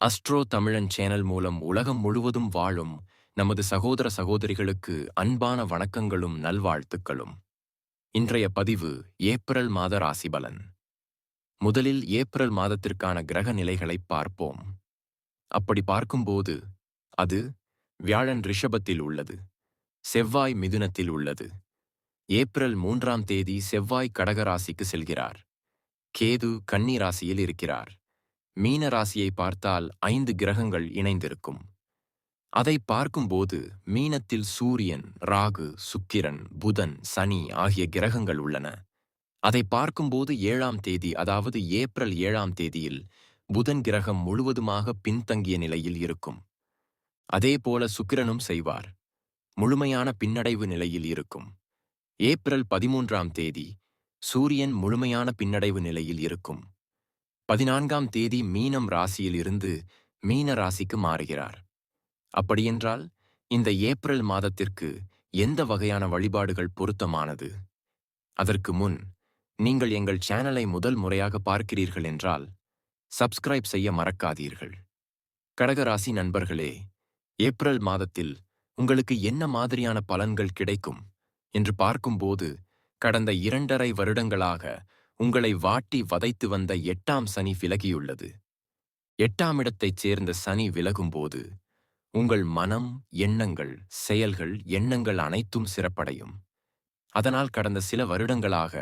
Astro தமிழன் channel மூலம் உலகம் முழுவதும் வாழும் நமது சகோதர சகோதரிகளுக்கு அன்பான வணக்கங்களும் நல்வாழ்த்துக்களும். இன்றைய பதிவு ஏப்ரல் மாத ராசிபலன். முதலில் ஏப்ரல் மாதத்திற்கான கிரக நிலைகளை பார்ப்போம். அப்படி பார்க்கும்போது அது வியாழன் ரிஷபத்தில் உள்ளது செவ்வாய் மிதுனத்தில் உள்ளது. ஏப்ரல் மூன்றாம் தேதி செவ்வாய் கடகராசிக்கு செல்கிறார். கேது கன்னி ராசியில் இருக்கிறார். மீன ராசியை பார்த்தால் ஐந்து கிரகங்கள் இணைந்திருக்கும். அதை பார்க்கும்போது மீனத்தில் சூரியன் ராகு சுக்கிரன் புதன் சனி ஆகிய கிரகங்கள் உள்ளன. அதை பார்க்கும்போது ஏழாம் தேதி அதாவது ஏப்ரல் ஏழாம் தேதியில் புதன் கிரகம் முழுவதுமாக பின்தங்கிய நிலையில் இருக்கும். அதேபோல சுக்கிரனும் செய்வார். முழுமையான பின்னடைவு நிலையில் இருக்கும். ஏப்ரல் பதிமூன்றாம் தேதி சூரியன் முழுமையான பின்னடைவு நிலையில் இருக்கும். பதினான்காம் தேதி மீனம் ராசியில் இருந்து மீன ராசிக்கு மாறுகிறார். அப்படியென்றால் இந்த ஏப்ரல் மாதத்திற்கு எந்த வகையான வழிபாடுகள் பொருத்தமானது? அதற்கு முன் நீங்கள் எங்கள் சேனலை முதல் முறையாக பார்க்கிறீர்கள் என்றால் சப்ஸ்கிரைப் செய்ய மறக்காதீர்கள். கடகராசி நண்பர்களே ஏப்ரல் மாதத்தில் உங்களுக்கு என்ன மாதிரியான பலன்கள் கிடைக்கும்? என்று பார்க்கும்போது கடந்த இரண்டரை வருடங்களாக உங்களை வாட்டி வதைத்து வந்த எட்டாம் சனி விலகியுள்ளது. எட்டாம் இடத்தைச் சேர்ந்த சனி விலகும்போது உங்கள் மனம் எண்ணங்கள் செயல்கள் எண்ணங்கள் அனைத்தும் சிறப்படையும். அதனால் கடந்த சில வருடங்களாக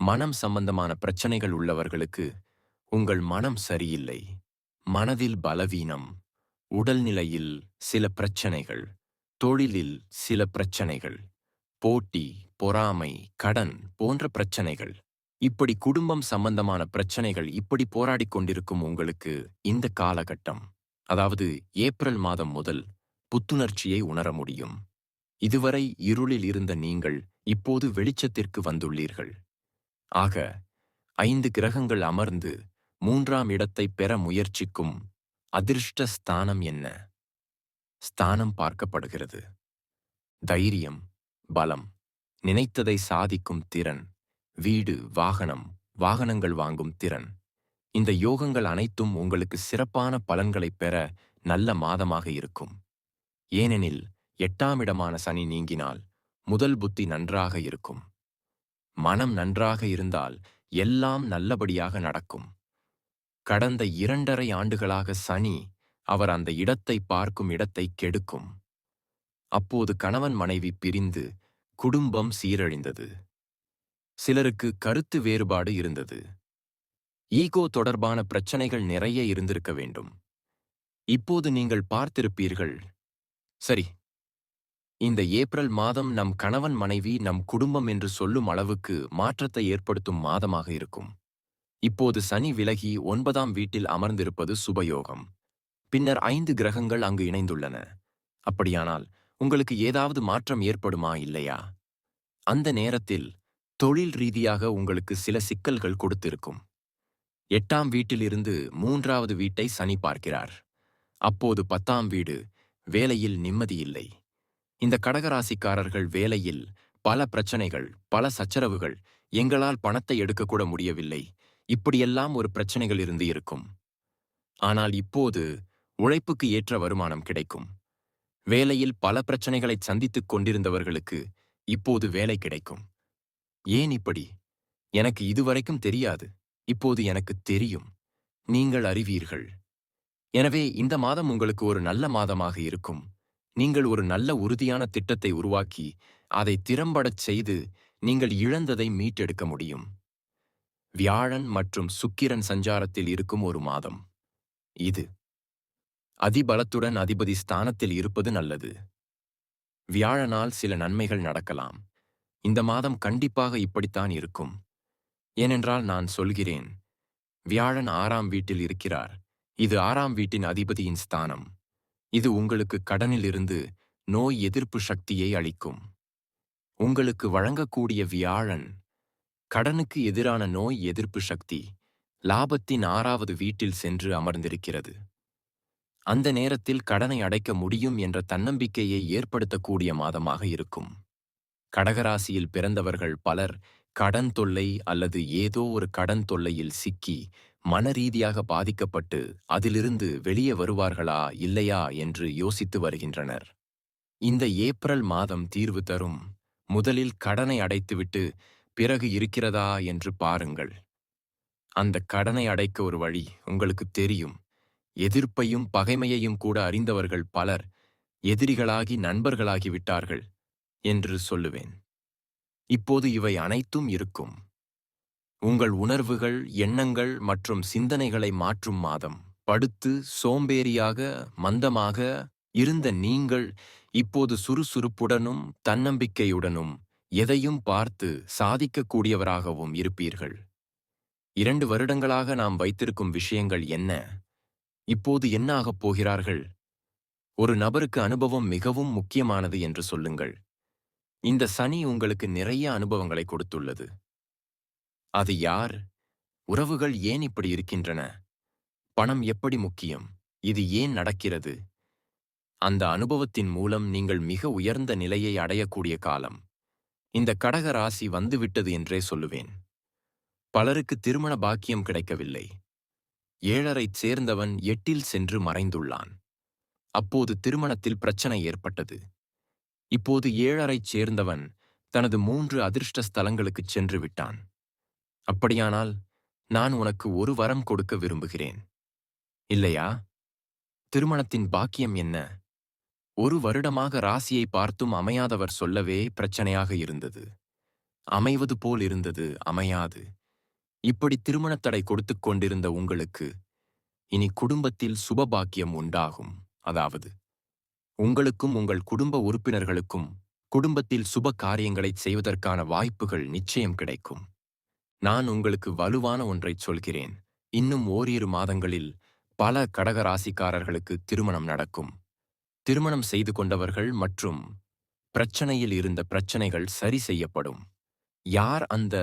மனம் சம்பந்தமான பிரச்சனைகள் உள்ளவர்களுக்கு உங்கள் மனம் சரியில்லை. மனதில் பலவீனம் உடல்நிலையில் சில பிரச்சனைகள் தொழிலில் சில பிரச்சனைகள் போட்டி பொறாமை கடன் போன்ற பிரச்சனைகள். இப்படி குடும்பம் சம்பந்தமான பிரச்சனைகள் இப்படி போராடிக் கொண்டிருக்கும் உங்களுக்கு இந்த காலகட்டம் அதாவது ஏப்ரல் மாதம் முதல் புத்துணர்ச்சியை உணர முடியும். இதுவரை இருளில் இருந்த நீங்கள் இப்போது வெளிச்சத்திற்கு வந்துள்ளீர்கள். ஆக ஐந்து கிரகங்கள் அமர்ந்து மூன்றாம் இடத்தை பெற முயற்சிக்கும் அதிர்ஷ்ட ஸ்தானம் என்ன? ஸ்தானம் பார்க்கப்படுகிறது. தைரியம் பலம் நினைத்ததை சாதிக்கும் திறன் வீடு வாகனம் வாகனங்கள் வாங்கும் திறன். இந்த யோகங்கள் அனைத்தும் உங்களுக்கு சிறப்பான பலன்களைப் பெற நல்ல மாதமாக இருக்கும். ஏனெனில் எட்டாம் இடமான சனி நீங்கினால் முதல் புத்தி நன்றாக இருக்கும். மனம் நன்றாக இருந்தால் எல்லாம் நல்லபடியாக நடக்கும். கடந்த இரண்டரை ஆண்டுகளாக சனி அவர் அந்த இடத்தை பார்க்கும் இடத்தை கெடுக்கும். அப்போது கணவன் மனைவி பிரிந்து குடும்பம் சீரழிந்தது. சிலருக்கு கருத்து வேறுபாடு இருந்தது. ஈகோ தொடர்பான பிரச்சனைகள் நிறைய இருந்திருக்க வேண்டும். இப்போது நீங்கள் பார்த்திருப்பீர்கள். சரி. இந்த ஏப்ரல் மாதம் நம் கணவன் மனைவி நம் குடும்பம் என்று சொல்லும் அளவுக்கு மாற்றத்தை ஏற்படுத்தும் மாதமாக இருக்கும். இப்போது சனி விலகி ஒன்பதாம் வீட்டில் அமர்ந்திருப்பது சுபயோகம். பின்னர் ஐந்து கிரகங்கள் அங்கு இணைந்துள்ளன. அப்படியானால் உங்களுக்கு ஏதாவது மாற்றம் ஏற்படுமா இல்லையா? அந்த நேரத்தில் தொழில் ரீதியாக உங்களுக்கு சில சிக்கல்கள் கொடுத்திருக்கும். எட்டாம் வீட்டிலிருந்து மூன்றாவது வீட்டை சனி பார்க்கிறார். அப்போது பத்தாம் வீடு வேலையில் நிம்மதியில்லை இந்த கடகராசிக்காரர்கள் வேலையில் பல பிரச்சனைகள் பல சச்சரவுகள் எங்களால் பணத்தை எடுக்கக்கூட முடியவில்லை. இப்படியெல்லாம் ஒரு பிரச்சனைகள் இருந்து இருக்கும். ஆனால் இப்போது உழைப்புக்கு ஏற்ற வருமானம் கிடைக்கும். வேலையில் பல பிரச்சனைகளை சந்தித்துக் கொண்டிருந்தவர்களுக்கு இப்போது வேலை கிடைக்கும். ஏன் இப்படி? எனக்கு இதுவரைக்கும் தெரியாது. இப்போது எனக்கு தெரியும். நீங்கள் அறிவீர்கள். எனவே இந்த மாதம் உங்களுக்கு ஒரு நல்ல மாதமாக இருக்கும். நீங்கள் ஒரு நல்ல உறுதியான திட்டத்தை உருவாக்கி அதை திறம்படச் செய்து நீங்கள் இழந்ததை மீட்டெடுக்க முடியும். வியாழன் மற்றும் சுக்கிரன் சஞ்சாரத்தில் இருக்கும் ஒரு மாதம். இது. அதிபலத்துடன் அதிபதி ஸ்தானத்தில் இருப்பது நல்லது. வியாழனால் சில நன்மைகள் நடக்கலாம். இந்த மாதம் கண்டிப்பாக இப்படித்தான் இருக்கும். ஏனென்றால் நான் சொல்கிறேன் வியாழன் ஆறாம் வீட்டில் இருக்கிறார். இது ஆறாம் வீட்டின் அதிபதியின் ஸ்தானம். இது உங்களுக்கு கடனிலிருந்து நோய் எதிர்ப்பு சக்தியை அளிக்கும். உங்களுக்கு வழங்கக்கூடிய வியாழன் கடனுக்கு எதிரான நோய் எதிர்ப்பு சக்தி லாபத்தின் ஆறாவது வீட்டில் சென்று அமர்ந்திருக்கிறது. அந்த நேரத்தில் கடனை அடைக்க முடியும் என்ற தன்னம்பிக்கையை ஏற்படுத்தக்கூடிய மாதமாக இருக்கும். கடகராசியில் பிறந்தவர்கள் பலர் கடன் தொல்லை அல்லது ஏதோ ஒரு கடன் தொல்லையில் சிக்கி மனரீதியாக பாதிக்கப்பட்டு அதிலிருந்து வெளியே வருவார்களா இல்லையா என்று யோசித்து வருகின்றனர். இந்த ஏப்ரல் மாதம் தீர்வு தரும். முதலில் கடனை அடைத்துவிட்டு பிறகு இருக்கிறதா என்று பாருங்கள். அந்த கடனை அடைக்க ஒரு வழி உங்களுக்கு தெரியும். எதிர்ப்பையும் பகைமையையும் கூட அறிந்தவர்கள் பலர் எதிரிகளாகி நண்பர்களாகி விட்டார்கள். என்று சொல்லுவேன். இப்போது இவை அனைத்தும் இருக்கும். உங்கள் உணர்வுகள் எண்ணங்கள் மற்றும் சிந்தனைகளை மாற்றும் மாதம். படுத்து சோம்பேறியாக மந்தமாக இருந்த நீங்கள் இப்போது சுறுசுறுப்புடனும் தன்னம்பிக்கையுடனும் எதையும் பார்த்து சாதிக்கக்கூடியவராகவும் இருப்பீர்கள். இரண்டு வருடங்களாக நாம் வைத்திருக்கும் விஷயங்கள் என்ன? இப்போது என்ன ஆகப் போகிறார்கள்? ஒரு நபருக்கு அனுபவம் மிகவும் முக்கியமானது என்று சொல்லுங்கள். இந்த சனி உங்களுக்கு நிறைய அனுபவங்களை கொடுத்துள்ளது. அது யார்? உறவுகள் ஏன் இப்படி இருக்கின்றன? பணம் எப்படி முக்கியம்? இது ஏன் நடக்கிறது? அந்த அனுபவத்தின் மூலம் நீங்கள் மிக உயர்ந்த நிலையை அடையக்கூடிய காலம். இந்த கடக ராசி வந்துவிட்டது என்றே சொல்லுவேன். பலருக்கு திருமண பாக்கியம் கிடைக்கவில்லை. ஏழரைச் சேர்ந்தவன் எட்டில் சென்று மறைந்துள்ளான். அப்போது திருமணத்தில் பிரச்சனை ஏற்பட்டது. இப்போது ஏழரைச் சேர்ந்தவன் தனது மூன்று அதிர்ஷ்ட ஸ்தலங்களுக்குச் சென்று விட்டான். அப்படியானால் நான் உனக்கு ஒரு வரம் கொடுக்க விரும்புகிறேன். இல்லையா? திருமணத்தின் பாக்கியம் என்ன? ஒரு வருடமாக ராசியை பார்த்தும் அமையாதவர் சொல்லவே பிரச்சனையாக இருந்தது. அமைவது போல் இருந்தது அமையாது. இப்படி திருமணத் தடை கொடுத்துக் கொண்டிருந்த உங்களுக்கு இனி குடும்பத்தில் சுபபாக்கியம் உண்டாகும். அதாவது உங்களுக்கும் உங்கள் குடும்ப உறுப்பினர்களுக்கும் குடும்பத்தில் சுப காரியங்களை செய்வதற்கான வாய்ப்புகள் நிச்சயம் கிடைக்கும். நான் உங்களுக்கு வலுவான ஒன்றைச் சொல்கிறேன். இன்னும் ஓரிரு மாதங்களில் பல கடகராசிக்காரர்களுக்கு திருமணம் நடக்கும். திருமணம் செய்து கொண்டவர்கள் மற்றும் பிரச்சனையில் இருந்த பிரச்சனைகள் சரி செய்யப்படும். யார் அந்த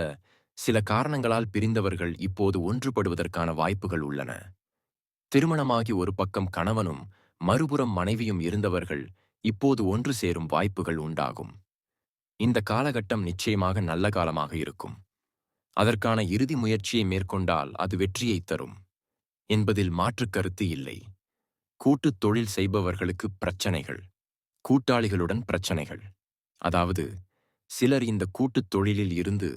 சில காரணங்களால் பிரிந்தவர்கள் இப்போது ஒன்றுபடுவதற்கான வாய்ப்புகள் உள்ளன. திருமணமாகி ஒரு பக்கம் கணவனும் மறுபுறம் மனைவியும் இருந்தவர்கள் இப்போது ஒன்று சேரும் வாய்ப்புகள் உண்டாகும். இந்த காலகட்டம் நிச்சயமாக நல்ல காலமாக இருக்கும். அதற்கான இறுதி முயற்சியை மேற்கொண்டால் அது வெற்றியை தரும். என்பதில் மாற்றுக் கருத்து இல்லை. கூட்டுத் தொழில் செய்பவர்களுக்கு பிரச்சனைகள் கூட்டாளிகளுடன் பிரச்சனைகள். அதாவது சிலர் இந்த கூட்டுத் தொழிலில் இருந்து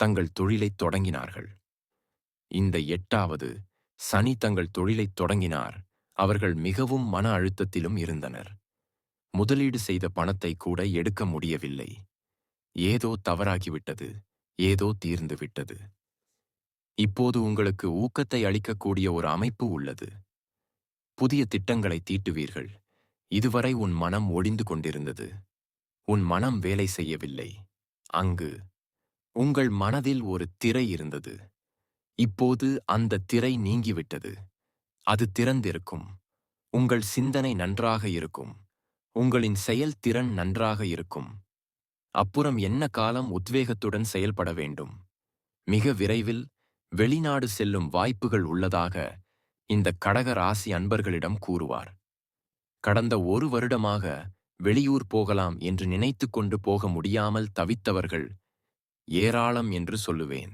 தங்கள் தொழிலைத் தொடங்கினார்கள். இந்த எட்டாவது சனி தங்கள் தொழிலைத் தொடங்கினார். அவர்கள் மிகவும் மன அழுத்தத்திலும் இருந்தனர். முதலீடு செய்த பணத்தை கூட எடுக்க முடியவில்லை. ஏதோ தவறாகிவிட்டது ஏதோ தீர்ந்துவிட்டது இப்போது உங்களுக்கு ஊக்கத்தை அளிக்கக்கூடிய ஒரு அமைப்பு உள்ளது. புதிய திட்டங்களை தீட்டுவீர்கள். இதுவரை உன் மனம் ஒடிந்து கொண்டிருந்தது. உன் மனம் வேலை செய்யவில்லை. அங்கு உங்கள் மனதில் ஒரு திரை இருந்தது. இப்போது அந்த திரை நீங்கிவிட்டது. அது திறந்திருக்கும். உங்கள் சிந்தனை நன்றாக இருக்கும். உங்களின் செயல்திறன் நன்றாக இருக்கும். அப்புறம் என்ன காலம் உத்வேகத்துடன் செயல்பட வேண்டும். மிக விரைவில் வெளிநாடு செல்லும் வாய்ப்புகள் உள்ளதாக இந்த கடக ராசி அன்பர்களிடம் கூறுவார். கடந்த ஒரு வருடமாக வெளியூர் போகலாம் என்று நினைத்து கொண்டு போக முடியாமல் தவித்தவர்கள் ஏராளம் என்று சொல்லுவேன்.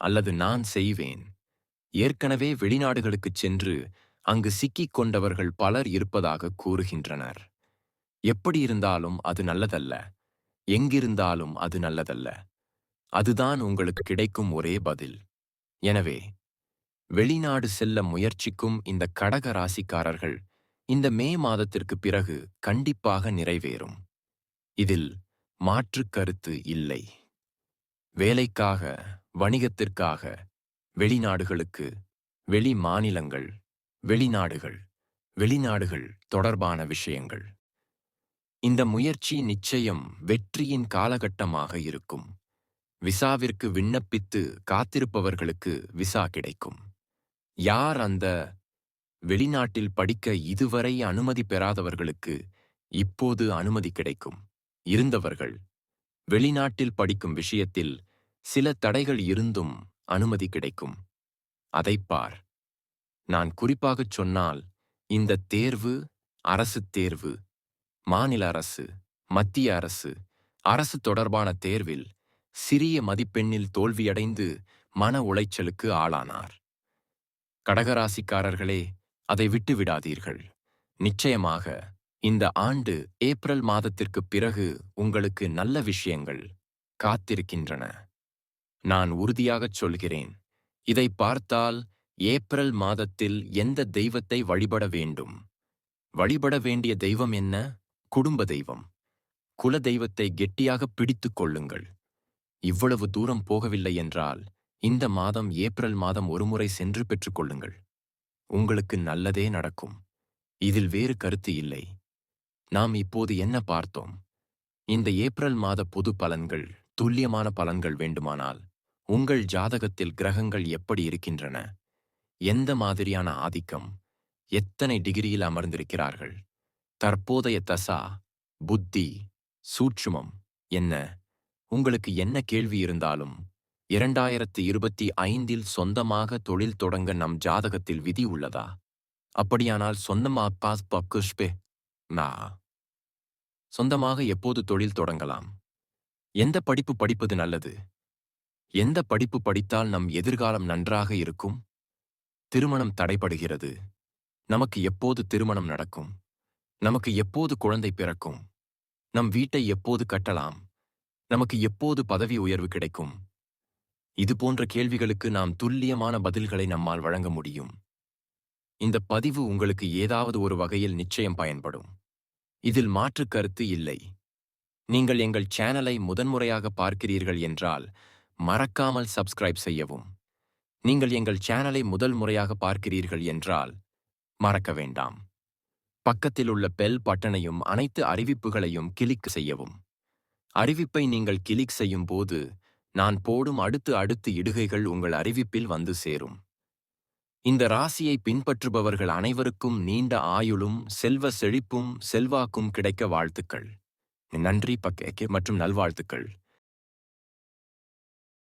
அல்லது நான் செய்வேன். ஏற்கனவே வெளிநாடுகளுக்குச் சென்று அங்கு சிக்கிக் கொண்டவர்கள் பலர் இருப்பதாக கூறுகின்றனர். எப்படியிருந்தாலும் அது நல்லதல்ல. எங்கிருந்தாலும் அது நல்லதல்ல. அதுதான் உங்களுக்கு கிடைக்கும் ஒரே பதில். எனவே வெளிநாடு செல்ல முயற்சிக்கும் இந்த கடக ராசிக்காரர்கள் இந்த மே மாதத்திற்கு பிறகு கண்டிப்பாக நிறைவேறும். இதில் மாற்றுக் கருத்து இல்லை. வேலைக்காக வணிகத்திற்காக வெளிநாடுகளுக்கு வெளி மாநிலங்கள் வெளிநாடுகள் வெளிநாடுகள் தொடர்பான விஷயங்கள். இந்த முயற்சி நிச்சயம் வெற்றியின் காலகட்டமாக இருக்கும். விசாவிற்கு விண்ணப்பித்து காத்திருப்பவர்களுக்கு விசா கிடைக்கும். யார் அந்த வெளிநாட்டில் படிக்க இதுவரை அனுமதி பெறாதவர்களுக்கு இப்போது அனுமதி கிடைக்கும்? இருந்தவர்கள். வெளிநாட்டில் படிக்கும் விஷயத்தில் சில தடைகள் இருந்தும் அனுமதி கிடைக்கும். அதைப் பார். நான் குறிப்பாகச் சொன்னால் இந்த தேர்வு அரசு தேர்வு மாநில அரசு மத்திய அரசு அரசு தொடர்பான தேர்வில் சிறிய மதிப்பெண்ணில் தோல்வியடைந்து மன உளைச்சலுக்கு ஆளானார். கடகராசிக்காரர்களே அதை விட்டு விடாதீர்கள். நிச்சயமாக இந்த ஆண்டு ஏப்ரல் மாதத்திற்குப் பிறகு உங்களுக்கு நல்ல விஷயங்கள் காத்திருக்கின்றன. நான் உறுதியாகச் சொல்கிறேன். இதை பார்த்தால் ஏப்ரல் மாதத்தில் எந்த தெய்வத்தை வழிபட வேண்டும்? வழிபட வேண்டிய தெய்வம் என்ன? குடும்ப தெய்வம். குல தெய்வத்தை கெட்டியாக பிடித்துக் கொள்ளுங்கள். இவ்வளவு தூரம் போகவில்லை என்றால் இந்த மாதம் ஏப்ரல் மாதம் ஒருமுறை சென்று பெற்றுக்கொள்ளுங்கள் உங்களுக்கு நல்லதே நடக்கும். இதில் வேறு கருத்து இல்லை. நாம் இப்போது என்ன பார்த்தோம்? இந்த ஏப்ரல் மாத பொது பலன்கள் துல்லியமான பலன்கள் வேண்டுமானால் உங்கள் ஜாதகத்தில் கிரகங்கள் எப்படி இருக்கின்றன? எந்த மாதிரியான ஆதிக்கம்? எத்தனை டிகிரியில் அமர்ந்திருக்கிறார்கள்? தற்போதைய தசா புத்தி சூட்சுமம் என்ன? உங்களுக்கு என்ன கேள்வி இருந்தாலும் இரண்டாயிரத்து இருபத்தி ஐந்தில் சொந்தமாக தொழில் தொடங்க நம் ஜாதகத்தில் விதி உள்ளதா? அப்படியானால் சொந்தமா பாஸ் பக்குஷ்பே நா. சொந்தமாக எப்போது தொழில் தொடங்கலாம்? எந்த படிப்பு படிப்பது நல்லது? எந்த படிப்பு படித்தால் நம் எதிர்காலம் நன்றாக இருக்கும்? திருமணம் தடைபடுகிறது. நமக்கு எப்போது திருமணம் நடக்கும்? நமக்கு எப்போது குழந்தை பிறக்கும்? நம் வீட்டை எப்போது கட்டலாம்? நமக்கு எப்போது பதவி உயர்வு கிடைக்கும்? இது போன்ற கேள்விகளுக்கு நாம் துல்லியமான பதில்களை நம்மால் வழங்க முடியும். இந்த பதிவு உங்களுக்கு ஏதாவது ஒரு வகையில் நிச்சயம் பயன்படும். இதில் மாற்றுக் கருத்து இல்லை. நீங்கள் எங்கள் சேனலை முதன்முறையாக பார்க்கிறீர்கள் என்றால் மறக்காமல் சப்ஸ்கிரைப் செய்யவும். நீங்கள் எங்கள் சேனலை முதல் முறையாக பார்க்கிறீர்கள் என்றால் மறக்க வேண்டாம். பக்கத்தில் உள்ள பெல் பட்டனையும் அனைத்து அறிவிப்புகளையும் கிளிக் செய்யவும். அறிவிப்பை நீங்கள் கிளிக் செய்யும் போது நான் போடும் அடுத்து அடுத்து இடுகைகள் உங்கள் அறிவிப்பில் வந்து சேரும். இந்த ராசியை பின்பற்றுபவர்கள் அனைவருக்கும் நீண்ட ஆயுளும் செல்வ செழிப்பும் செல்வாக்கும் கிடைக்க வாழ்த்துக்கள். நன்றி பக்கே மற்றும் நல்வாழ்த்துக்கள்.